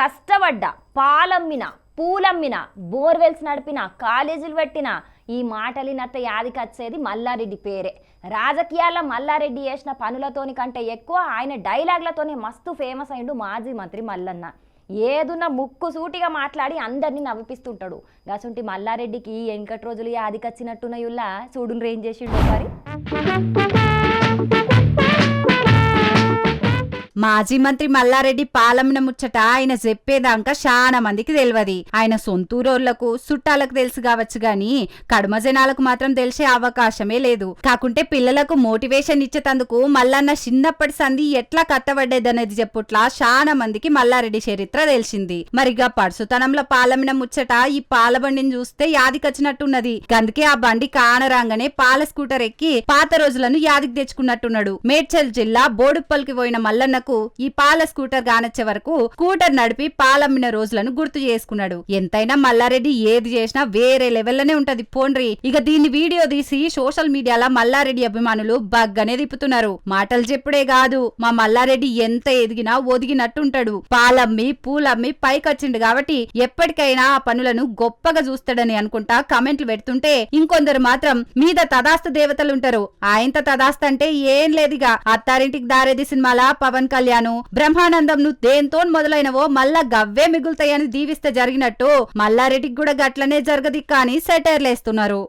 కష్టపడ్డ పాలమ్మిన పూలమ్మిన బోర్వెల్స్ నడిపిన కాలేజీలు పెట్టిన ఈ మాటలినత్త యాదికి వచ్చేది మల్లారెడ్డి పేరే. రాజకీయాల్లో మల్లారెడ్డి చేసిన పనులతోని కంటే ఎక్కువ ఆయన డైలాగ్లతోనే మస్తు ఫేమస్ అయిండు మాజీ మంత్రి మల్లన్న. ఏదున్న ముక్కు సూటిగా మాట్లాడి అందరినీ నవ్విపిస్తుంటాడు. గసుంటి మల్లారెడ్డికి వెంకటి రోజులు యాదికొచ్చినట్టున్నయుల్లా చూడును రేంజ్ చేసిండు మరి మాజీ మంత్రి మల్లారెడ్డి పాలమ్మిన ముచ్చట ఆయన చెప్పేదాకా చాలా మందికి తెలియదు ఆయన సొంతూరోళ్ళకు చుట్టాలకు తెలుసు కావచ్చు గాని కడుమ జనాలకు మాత్రం తెలిసే అవకాశమే లేదు. కాకుంటే పిల్లలకు మోటివేషన్ ఇచ్చేతందుకు మల్లన్న చిన్నప్పటి సంధి ఎట్లా కట్టబడ్డేదనేది చెప్పుట్లా చాలా మందికి మల్లారెడ్డి చరిత్ర తెలిసింది. మరిగా పరుసుతనంలో పాలమిన ముచ్చట ఈ పాలబండిని చూస్తే యాదికొచ్చినట్టున్నది అందుకే ఆ బండి కానరాగానే పాల స్కూటర్ ఎక్కి పాత రోజులను యాదికి తెచ్చుకున్నట్టున్నాడు. మేడ్చల్ జిల్లా బోడుప్పల్కి పోయిన మల్లన్నకు ఈ పాల స్కూటర్ గానొచ్చే వరకు స్కూటర్ నడిపి పాలమ్మిన రోజులను గుర్తు చేసుకున్నాడు. ఎంతైనా మల్లారెడ్డి ఏది చేసినా వేరే లెవెల్లోనే ఉంటది. పోండ్రి ఇక దీన్ని వీడియో తీసి సోషల్ మీడియాలో మల్లారెడ్డి అభిమానులు బగ్గనే తిప్పుతున్నారు. మాటలు చెప్పుడే కాదు మా మల్లారెడ్డి ఎంత ఎదిగినా ఒదిగినట్టుంటాడు. పాలమ్మి పూలమ్మి పైకొచ్చిండు కాబట్టి ఎప్పటికైనా ఆ పనులను గొప్పగా చూస్తాడని అనుకుంటా కమెంట్లు పెడుతుంటే ఇంకొందరు మాత్రం మీద తదాస్త దేవతలుంటారు. ఆయంత తదాస్త అంటే ఏం లేదుగా. అత్తారింటికి దారేది సినిమాల పవన్ కళ్యాణ్ కళ్యాణ్ బ్రహ్మానందం ను దేంతో మొదలైనవో మళ్ళా గవ్వే మిగులుతాయని దీవిస్తే జరిగినట్టు మల్లారెడ్డికి కూడా గట్లనే జరగది కానీ సెటైర్లేస్తున్నారు.